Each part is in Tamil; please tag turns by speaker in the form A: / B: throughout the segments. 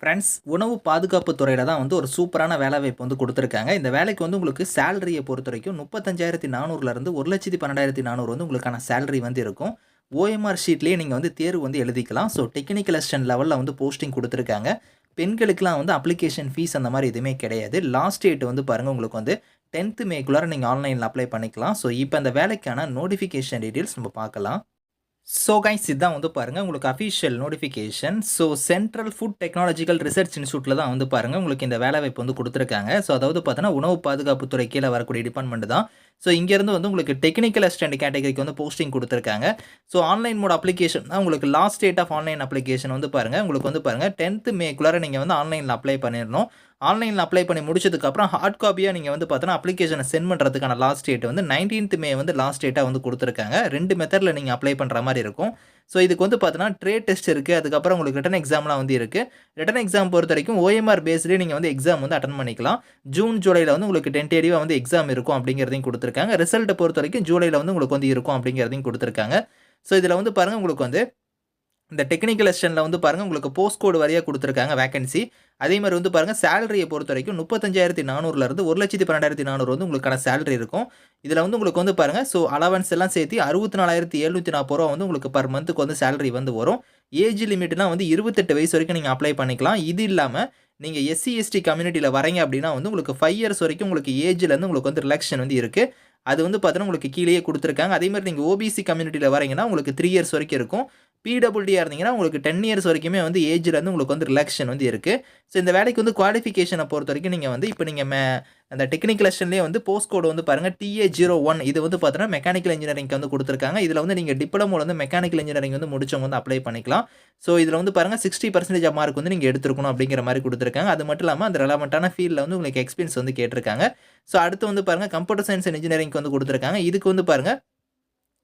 A: ஃப்ரெண்ட்ஸ் உணவு பாதுகாப்பு துறையில் தான் வந்து ஒரு சூப்பரான வேலை வாய்ப்பு வந்து கொடுத்துருக்காங்க. இந்த வேலைக்கு வந்து உங்களுக்கு சேலரியை பொறுத்த வரைக்கும் முப்பத்தஞ்சாயிரத்தி நானூறுலேருந்து ஒரு லட்சத்தி பன்னெண்டாயிரத்தி நானூறு வந்து உங்களுக்கான சேலரி வந்து இருக்கும். ஓஎம்ஆர் ஷீட்லேயே நீங்கள் வந்து தேர்வு வந்து எழுதிக்கலாம். ஸோ டெக்னிக்கல் அசிஸ்டன்ட் லெவலில் வந்து போஸ்டிங் கொடுத்துருக்காங்க. பெண்களுக்கெலாம் வந்து அப்ளிகேஷன் ஃபீஸ் அந்த மாதிரி எதுவுமே கிடையாது. லாஸ்ட் டேட் வந்து பாருங்கள் உங்களுக்கு வந்து டென்த்து மேக்குள்ளார நீங்கள் ஆன்லைனில் அப்ளை பண்ணிக்கலாம். ஸோ இப்போ அந்த வேலைக்கான நோட்டிஃபிகேஷன் டீட்டெயில்ஸ் நம்ம பார்க்கலாம். ஸோ கைஸ் இதுதான் வந்து பாருங்கள் உங்களுக்கு official notification so central food technological research இன்ஸ்டியூட்டில் தான் வந்து பாருங்கள் உங்களுக்கு இந்த வேலை வாய்ப்பு வந்து கொடுத்துருக்காங்க. ஸோ அதாவது பார்த்தீங்கன்னா உணவு பாதுகாப்புத்துறை கீழே வரக்கூடிய டிபார்ட்மெண்ட் தான். ஸோ இங்கேருந்து வந்து உங்களுக்கு டெக்னிக்கல் அசிஸ்டன்ட் கேட்டகரிக்கு வந்து போஸ்டிங் கொடுத்துருக்காங்க. ஸோ ஆன்லைன் மோட் அப்ளிகேஷன் தான் உங்களுக்கு last date of online application வந்து பாருங்கள் உங்களுக்கு வந்து பாருங்கள் டென்த்து மேக்குள்ளார நீங்கள் வந்து ஆன்லைனில் அப்ளை பண்ணிடணும். ஆன்லைனில் அப்ளை பண்ணி முடிச்சதுக்கப்புறம் ஹார்ட் காப்பியாக நீங்கள் வந்து பார்த்தோன்னா அப்ளிகேஷனை சென்ட் பண்ணுறதுக்கான லாஸ்ட் டேட் வந்து நைன்டீன்த் மே வந்து லாஸ்ட் டேட்டாக வந்து கொடுத்துருக்காங்க. ரெண்டு மெத்தடில் நீங்கள் அப்ளை பண்ணுற மாதிரி இருக்கும். ஸோ இதுக்கு வந்து பார்த்தீங்கன்னா ட்ரேட் டெஸ்ட் இருக்குது அதுக்கப்புறம் உங்களுக்கு ரிட்டன் எக்ஸாம்லாம் வந்து இருக்குது ரிட்டன் எக்ஸாம் பொறுத்த வரைக்கும் ஓஎம்ஆர் பேஸ்லேயே நீங்கள் வந்து எக்ஸாம் வந்து அட்டன் பண்ணிக்கலாம். ஜூன் ஜூலையில் வந்து உங்களுக்கு டென்டேட்டிவாக வந்து எக்ஸாம் இருக்கும் அப்படிங்கிறதையும் கொடுத்துருக்காங்க. ரிசல்ட்டை பொறுத்த வரைக்கும் ஜூலையில் வந்து உங்களுக்கு வந்து இருக்கும் அப்படிங்கிறதையும் கொடுத்துருக்காங்க. ஸோ இதில் வந்து பாருங்கள் உங்களுக்கு வந்து இந்த டெக்னிக்கல் அசிஸ்டன்ட்டில் வந்து பாருங்கள் உங்களுக்கு போஸ்ட் கோடு வரையாக கொடுத்துருக்காங்க வேகன்சி அதே மாதிரி வந்து பாருங்கள் சேலரியை பொறுத்த வரைக்கும் முப்பத்தஞ்சாயிரத்தி நானூறுலேருந்து ஒரு லட்சத்தி பன்னெண்டாயிரத்தி நானூறு வந்து உங்களுக்கான சேலரி இருக்கும். இதில் வந்து உங்களுக்கு வந்து பாருங்கள் ஸோ அலவன்ஸ் எல்லாம் சேர்த்து அறுபத்தி நாலாயிரத்தி எழுநூற்றி நாற்பது ரூபா வந்து உங்களுக்கு பர் மந்த்துக்கு வந்து சேலரி வந்து வரும். ஏஜ் லிமிட்னா வந்து இருபத்தெட்டு வயசு வரைக்கும் நீங்கள் அப்ளை பண்ணிக்கலாம். இது இல்லாமல் நீங்கள் எஸ்சி எஸ்டி கம்யூனிட்டியில் வரீங்க அப்படின்னா வந்து உங்களுக்கு ஃபைவ் இயர்ஸ் வரைக்கும் உங்களுக்கு ஏஜ்லேருந்து உங்களுக்கு வந்து ரிலாக்ஷன் வந்து இருக்குது அது வந்து பார்த்தோன்னா உங்களுக்கு கீழேயே கொடுத்துருக்காங்க. அதே மாதிரி நீங்கள் ஓபிசி கம்யூனிட்டியில் வரீங்கன்னா உங்களுக்கு த்ரீ இயர்ஸ் வரைக்கும் இருக்கும். பிடபிள்டியாக இருந்தீங்கன்னா உங்களுக்கு டென் இயர்ஸ் வரைக்குமே வந்து ஏஜ்லேருந்து உங்களுக்கு வந்து ரிலாக்ஷன் வந்து இருக்குது ஸோ இந்த வேலைக்கு வந்து குவாலிஃபிகேஷனை பொறுத்த வரைக்கும் நீங்கள் வந்து இப்போ நீங்கள் மே அந்த டெக்னிக்கல் லெஷன்லேயே வந்து போஸ்ட் கோடு வந்து பாருங்கள் டிஏ ஜீரோ ஒன் இது வந்து பார்த்தீங்கன்னா மெக்கானிக்கல் இன்ஜினியரிங்க்கு வந்து கொடுத்துருக்காங்க. இதில் வந்து நீங்கள் டிப்ளமோ வந்து மெக்கானிக்கல் இன்ஜினியரிங் வந்து முடிச்சவங்க வந்து அப்ளை பண்ணிக்கலாம். ஸோ இதில் வந்து பாருங்கள் சிக்ஸ்டி பர்சன்டேஜ் மார்க் வந்து நீங்கள் எடுத்துருக்கணும் அப்படிங்கிற மாதிரி கொடுத்துருக்காங்க. அது மட்டும் இல்லாமல் அந்த ரெலவெண்ட்டான ஃபீல்டில் வந்து உங்களுக்கு எக்ஸ்பீரியன்ஸ் வந்து கேட்டிருக்காங்க. ஸோ அடுத்து வந்து பாருங்கள் கம்ப்யூட்டர் சயின்ஸ் அண்ட் இன்ஜினியரிங்க்கு வந்து கொடுத்துருக்காங்க. இதுக்கு வந்து பாருங்கள்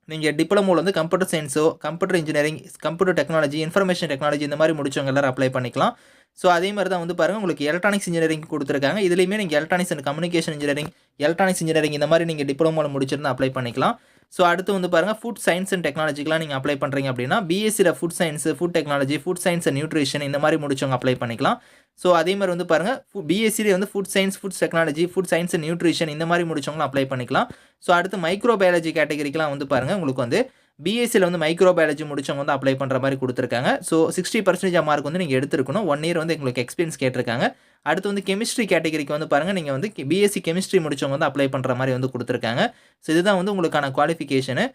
A: நீங்கள் டிப்ளமோவில் வந்து computer சயின்ஸோ computer engineering computer technology information technology இந்த மாதிரி முடிச்சவங்க எல்லாரும் அப்ளை பண்ணிக்கலாம். ஸோ அதே மாதிரி தான் வந்து பாருங்கள் உங்களுக்கு எலக்ட்ரானிக்ஸ் இன்ஜினியரிங் கொடுத்துருக்காங்க. இதுலேயுமே நீங்கள் electronics and communication engineering electronics engineering இந்த மாதிரி நீங்கள் டிப்ளமோவில் முடிச்சிருந்தா அப்ளை பண்ணிக்கலாம். ஸோ அடுத்து வந்து பாருங்கள் ஃபுட் சயின்ஸ் அண்ட் டெக்னாலஜிக்கெலாம் நீங்கள் அப்ளை பண்ணுறீங்க அப்படின்னா பிஎஸ்சியில் food science food technology food science and nutrition இந்த மாதிரி முடிச்சவங்க அப்ளை பண்ணிக்கலாம். ஸோ அதே மாதிரி வந்து பாருங்கள் பிஎஸ்சிலே வந்து food science food technology food science and nutrition இந்த மாதிரி முடிச்சவங்களும் அப்ளை பண்ணிக்கலாம். ஸோ அடுத்து மைக்ரோ பயாலஜி கேட்டகரிக்கெலாம் வந்து பாருங்கள் உங்களுக்கு வந்து பிஎஸ்சியில் வந்து மைக்ரோ பயாலஜி முடிச்சவங்க வந்து அப்ளை பண்ணுற மாதிரி கொடுத்துருக்காங்க. ஸோ சிக்ஸ்டி பர்சன்டேஜ் மார்க் வந்து நீங்கள் எடுத்துருக்கணும். ஒன் இயர் வந்து எங்களுக்கு எக்ஸ்பீரியன்ஸ் கேட்டிருக்காங்க. அடுத்து வந்து கெமிஸ்ட்ரி கேட்டகரிக்கு வந்து பாருங்கள் நீங்கள் வந்து பிஎஸ்சி கெமிஸ்ட்ரி முடிச்சவங்க வந்து அப்ளை பண்ணுற மாதிரி வந்து கொடுத்துருக்காங்க. ஸோ இதுதான் வந்து உங்களுக்கான குவாலிஃபிகேஷனு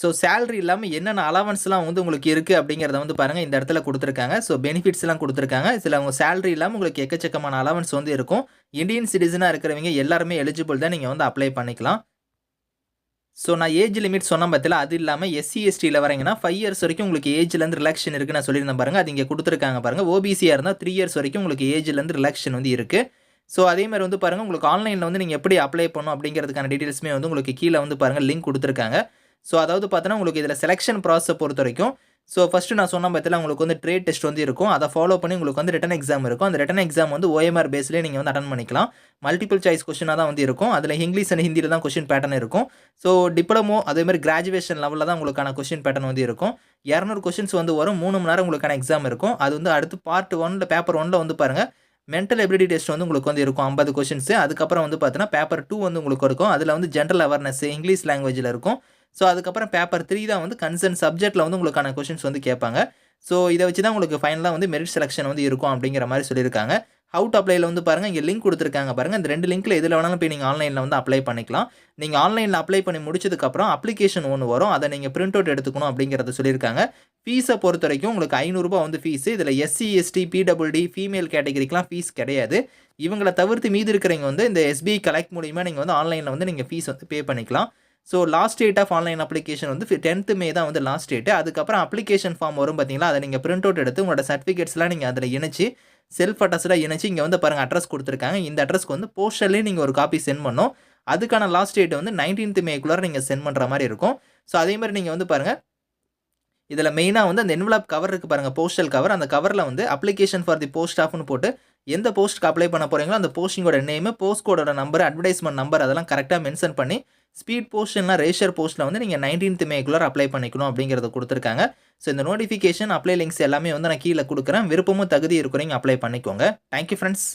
A: ஸோ சேலரி இல்லாமல் என்னென்ன அலவன்ஸ்லாம் வந்து உங்களுக்கு இருக்குது அப்படிங்கிறத வந்து பாருங்கள் இந்த இடத்துல கொடுத்துருக்காங்க. ஸோ பெனிஃபிட்ஸ்லாம் கொடுத்துருக்காங்க. சில அவங்க சேலரி இல்லாமல் உங்களுக்கு எக்கச்சக்கமான அலவன்ஸ் வந்து இருக்கும். இந்தியன் சிட்டிசனாக இருக்கிறவங்க எல்லாருமே எலிஜிபிள் தான் நீங்கள் வந்து அப்ளை பண்ணிக்கலாம். ஸோ நான் ஏஜ் லிமிட் சொன்ன பற்றில அது இல்லாமல் எஸ்சி எஸ்டியில் வரீங்கன்னா ஃபைவ் இயர்ஸ் வரைக்கும் உங்களுக்கு ஏஜ்லேருந்து ரிலாக்ஷன் இருக்குது நான் சொல்லியிருந்தேன் பாருங்கள் அது இங்கே கொடுத்துருக்காங்க பாருங்கள் ஓபிசியாக இருந்தால் த்ரீ இயர்ஸ் வரைக்கும் உங்களுக்கு ஏஜ்லேருந்து ரிலாக்ஷன் வந்து இருக்குது ஸோ அதே மாதிரி வந்து பாருங்கள் உங்களுக்கு ஆன்லைனில் வந்து நீங்கள் எப்படி அப்ளை பண்ணணும் அப்படிங்கிறதுக்கான டீட்டெயில்ஸுமே வந்து உங்களுக்கு கீழே வந்து பாருங்கள் லிங்க் கொடுத்துருக்காங்க. ஸோ அதாவது பார்த்தோன்னா உங்களுக்கு இதில் செலெக்ஷன் ப்ராசஸை பொறுத்த வரைக்கும் ஸோ ஃபஸ்ட்டு நான் சொன்ன பற்றில உங்களுக்கு வந்து ட்ரேட் டெஸ்ட் வந்து இருக்கும். அதை ஃபாலோ பண்ணி உங்களுக்கு வந்து ரிட்டன் எக்ஸாம் இருக்கும். அந்த ரிட்டன் எக்ஸாம் வந்து ஓஎம்ஆர் பேஸ்லேயே நீங்கள் வந்து அட்டன் பண்ணிக்கலாம். மல்டிபிள் சாய்ஸ் கொஷினாக தான் வந்து இருக்கும். அதில் இங்கிலீஷ் அண்ட் ஹிந்தியில் தான் கொஷின் பேட்டர்ன் இருக்கும். ஸோ டிப்ளமோ அதேமாதிரி கிராஜுவேஷன் லெவலில் தான் உங்களுக்கான கொஷின் பேட்டர்ன் வந்து இருக்கும். இரநூறு கொஷின்ஸ் வந்து வரும். மூணு மணி நேரம் உங்களுக்கான எக்ஸாம் இருக்கும். அது வந்து அடுத்து பார்ட் ஒன்ல பேப்பர் ஒன்ல வந்து பாருங்கள் மென்டல் எபிலிட்டி டெஸ்ட் வந்து உங்களுக்கு வந்து இருக்கும். ஐம்பது கொஷின்ஸு அதுக்கப்புறம் வந்து பார்த்தீங்கன்னா பேப்பர் டூ வந்து உங்களுக்கு இருக்கும். அதில் வந்து ஜென்ரல் அவேர்னஸ் இங்கிலீஷ் லாங்குவேஜில் இருக்கும். ஸோ அதுக்கப்புறம் பேப்பர் த்ரீ தான் வந்து கன்சர்ன் சப்ஜெக்ட்டில் வந்து உங்களுக்கான கொஷின்ஸ் வந்து கேட்பாங்க. ஸோ இதை வச்சு தான் உங்களுக்கு ஃபைனலாக வந்து மெரிட் செலெக்ஷன் வந்து இருக்கும் அப்படிங்கிற மாதிரி சொல்லியிருக்காங்க. அவுட் அப்ளைல வந்து பாருங்கள் இங்கே லிங்க் கொடுத்துருக்காங்க பாருங்கள் இந்த ரெண்டு லிங்க்கில் எதில் வேணாலும் போய் நீங்கள் ஆன்லைனில் வந்து அப்ளை பண்ணிக்கலாம். நீங்கள் ஆன்லைனில் அப்ளை பண்ணி முடிச்சதுக்கப்புறம் அப்ளிகேஷன் ஒன்று வரும். அதை நீங்கள் பிரிண்ட் அவுட் எடுத்துக்கணும் அப்படிங்கிறத சொல்லியிருக்காங்க. ஃபீஸை பொறுத்த வரைக்கும் உங்களுக்கு ஐநூறுரூபா வந்து ஃபீஸு இதில் எஸ்சி எஸ்டி பிடபிள்டி ஃபீமேல் கேட்டகரிக்கெலாம் ஃபீஸ் கிடையாது. இவங்களை தவிர்த்து மீதி இருக்கிறவங்க வந்து இந்த எஸ்பிஐ கலெக்ட் மூலிமா நீங்கள் வந்து ஆன்லைனில் வந்து நீங்கள் ஃபீஸ் வந்து பே பண்ணிக்கலாம். So last date of online application வந்து டென்த்து மே தான் வந்து லாஸ்ட் டேட்டு அதுக்கப்புறம் அப்ளிகேஷன் ஃபார்ம் வரும் பார்த்தீங்களா அதை நீங்கள் பிரிண்ட் அவுட் எடுத்து உங்களோட சர்டிஃபிகேட்ஸ்லாம் நீங்கள் அதில் இணைச்சி செல்ஃப் அட்ரஸ்லாம் இணைச்சி இங்கே வந்து பாருங்கள் அட்ரஸ் கொடுத்துருக்காங்க. இந்த அட்ரஸ்க்கு வந்து போஸ்டர்லேயே நீங்கள் ஒரு காப்பி சென்ட் பண்ணணும். அதுக்கான லாஸ்ட் டேட் வந்து நைன்டீன்த் மேக்குள்ளார நீங்கள் சென்ட் பண்ணுற மாதிரி இருக்கும். ஸோ அதே மாதிரி நீங்கள் வந்து பாருங்கள் இதில் மெயினாக வந்து அந்த என்வலப் கவர் இருக்குது பாருங்கள் போஸ்டல் கவர் அந்த கவரில் வந்து அப்ளிகேஷன் ஃபார் தி போஸ்ட் ஆஃப்னு போட்டு எந்த போஸ்ட்டுக்கு அப்ளை பண்ண போகிறீங்களோ அந்த போஸ்டிங்கோட நேமு போஸ்ட் கோடோட நம்பர் அட்வர்டைஸ்மெண்ட் நம்பர் அதெல்லாம் கரெக்டாக மென்ஷன் பண்ணி ஸ்பீட் போஸ்ட்னா ரேஷர் போஸ்ட்டில் வந்து நீங்கள் நைன்டீன்த் மேக்குள்ளே அப்ளை பண்ணிக்கணும் அப்படிங்கிறத கொடுத்துருக்காங்க. ஸோ இந்த நோட்டிஃபிகேஷன் அப்ளை லிங்க்ஸ் எல்லாமே வந்து நான் கீழே கொடுக்குறேன். விருப்பமும் தகுதி இருக்கிறீங்க அப்ளை பண்ணிக்கோங்க. Thank you friends